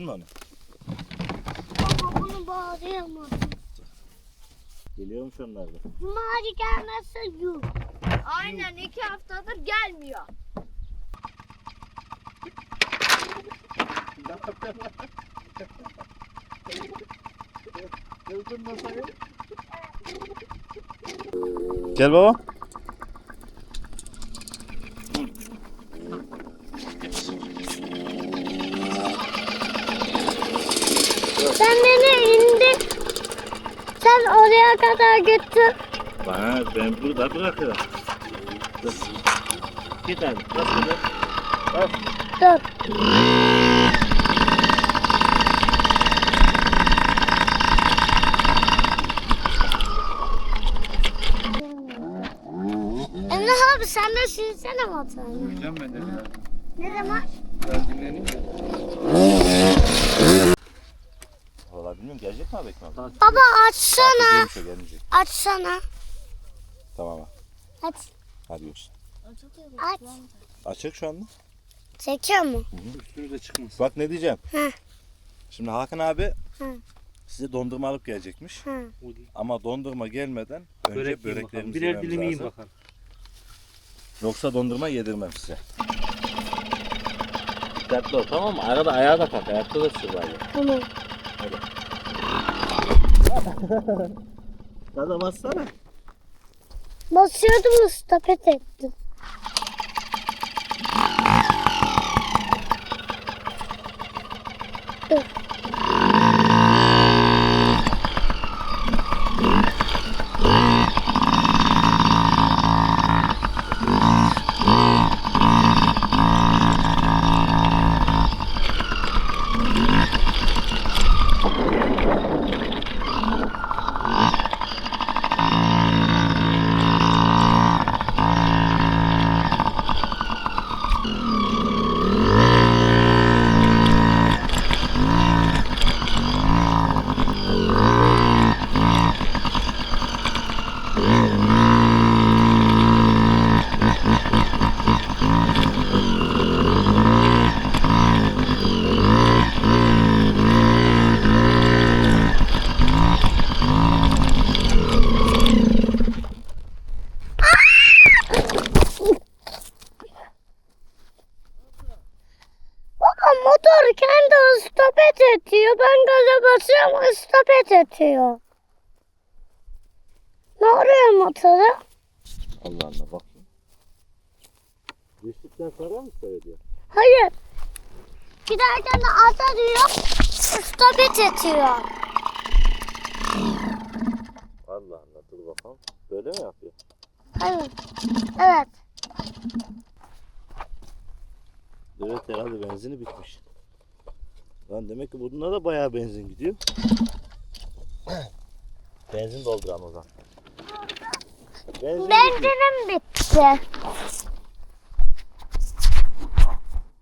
Bildin mi onu? Baba bunu bağlayamadım. Geliyormuş onlar da. Cumali gelmezse yuh. Aynen iki haftadır gelmiyor. Gel baba. Sen beni indir. Sen oraya kadar götür. Bana ben burada bırakıyorum. Abi. Bas burada. Bas. Dur. Emre abi sen de sürsene motorunu. Hocam ben de Ne zaman? biraz dinleneyim. Bilmiyorum gelecek mi abi ekmek? Baba açsana. Gelmiş o gelmeyecek. Açsana. Tamam abi. Aç. Hadi yoksa. Aç. Açık şu anda. Çekiyor mu? Üstünüze çıkmasın. Bak ne diyeceğim. Hı. Şimdi Hakan abi Hı. size dondurma alıp gelecekmiş. Hı. Ama dondurma gelmeden önce Börek yiyin bakalım. böreklerimizi Birer yememiz dilim yiyin lazım. bakalım. Yoksa dondurma yedirmem size. Dikkatli ol tamam mı? Arada ayağa da kalk. Ayakta da sür bari. Tamam. Gaza bassana. Basıyordum stopet ettim. Dur. Baba motor kendi stopet ediyor. Ben gaza stopet ediyor. Ne oluyor motora? Allah Allah bak. Düştükten sonra mı söylüyor? Hayır. Giderken de ata diyor. Stopet ediyor. Allah Allah dur bakalım. Böyle mi yapıyor? Hayır. Evet. Evet herhalde benzini bitmiş. Lan demek ki bunda da bayağı benzin gidiyor. benzin dolduran o zaman. Benzin. Benzinim bitti.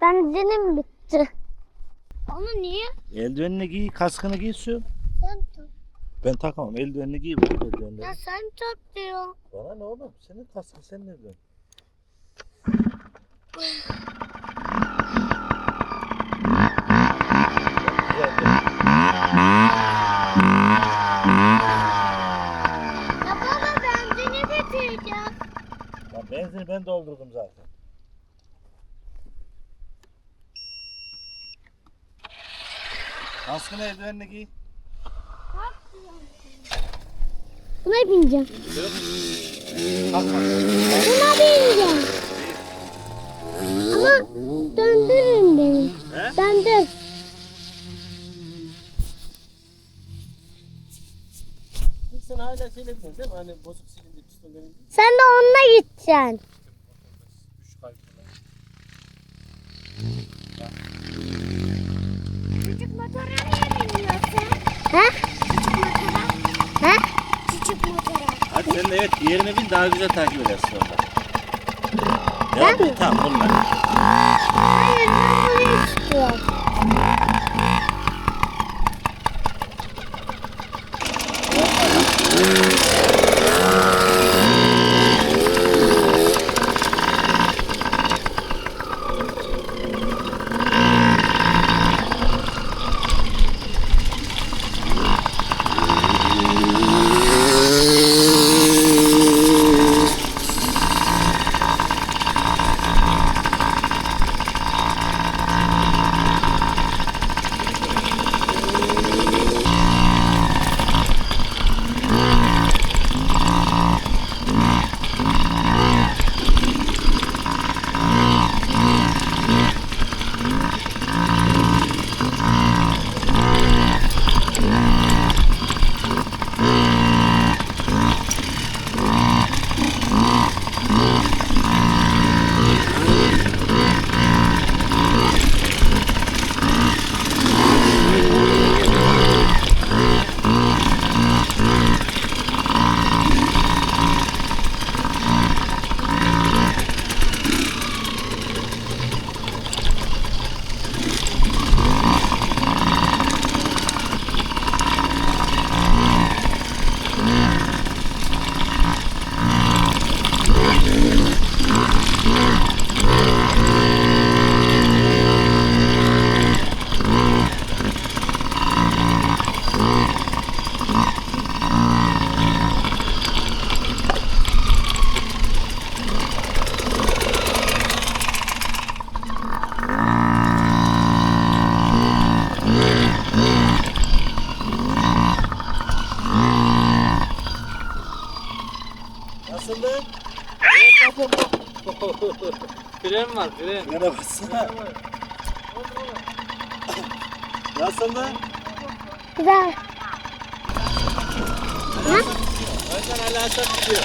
Benzinim bitti. Onu niye? Eldivenini giy, kaskını giy su. Sen tak. Ben takamam. Eldivenini giy bak eldivenini. Ya sen tak diyor. Bana ne oğlum? Senin kaskın senin eldiven. Gel, gel. Ya baba benzini bitireceğim. Lan benzini ben doldurdum zaten. Kaskını eldivenini giy. Buna bineceğim. Kalkma. Buna bineceğim. Ama döndürün beni. He? Döndür. Sen hala şeyle biliyorsun değil mi? Hani bozuk pistonların Sen de onunla gideceksin. Küçük motora niye biniyorsun? He? Küçük motora. He? Küçük motora. Hadi sen de evet diğerine bin daha güzel takip edersin orada. Ben mi? Tamam bunlar. Hayır ben bunu istiyorum. Fren var fren. Frene bassana. Nasıl da? Güzel. Önden hala aşağı tutuyor.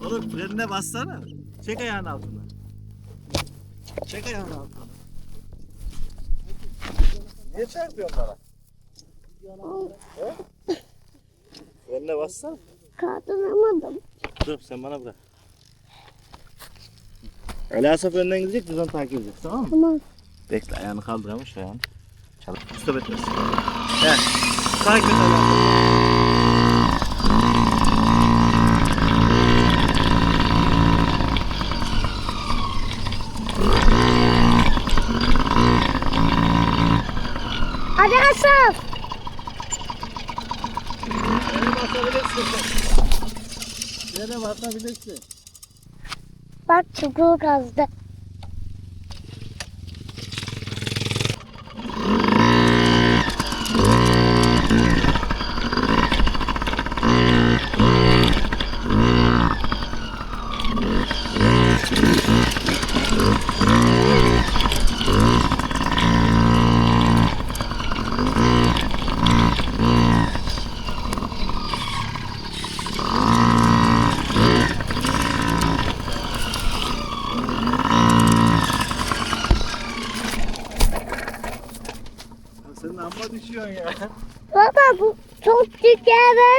Oğlum frenine bassana. Çek ayağını altına. Çek ayağını altına. Niye çarpıyorsun bana? He? Frenine bassana. Kaldıramadım. Dur sen bana bırak. Ali Asaf önden gidecek onu takip edeceğiz tamam mı? Tamam. Bekle ayağını kaldıramış ayağını. Çalıp stop etmesin. He. Takip et Ali Asaf. Hadi Asaf. Frene basabilirsin. Frene basabilirsin. Bak çubuğu kazdı.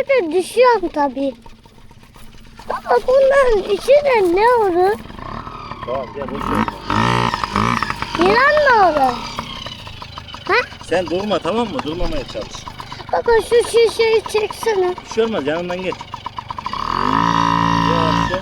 Yerlerde düşüyorum tabii. Baba bunların içinde ne olur? Tamam gel boş ver. Yılan ne olur? Sen durma tamam mı? Durmamaya çalış. Baba şu şişeyi çeksene. Bir şey olmaz yanından geç. Yavaşça.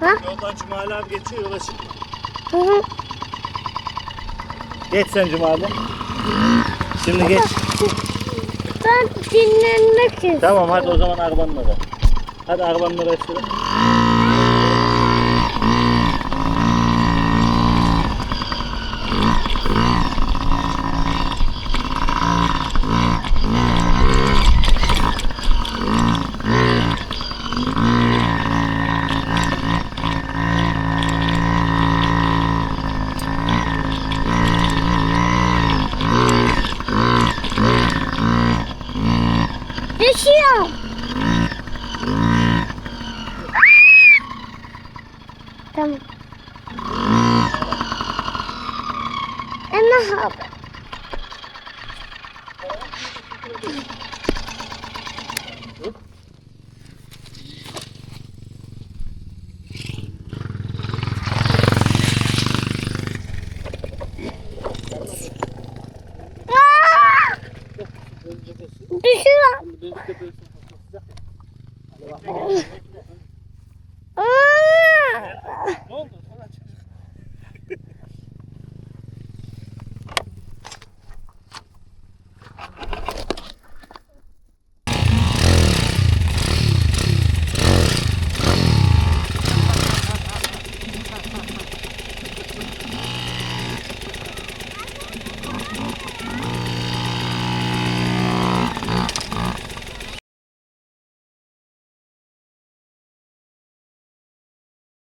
Ha? Yoldan Cumali abi geçiyor yola çık. Hı hı. Geç sen Cumali. Şimdi geç. Ben dinlenmek istiyorum. Tamam hadi o zaman arabanın oraya. Hadi arabanın oraya sür. Düşüyorum. Tamam. Emre abi. Aa! Düşüyorum. Aa! Ne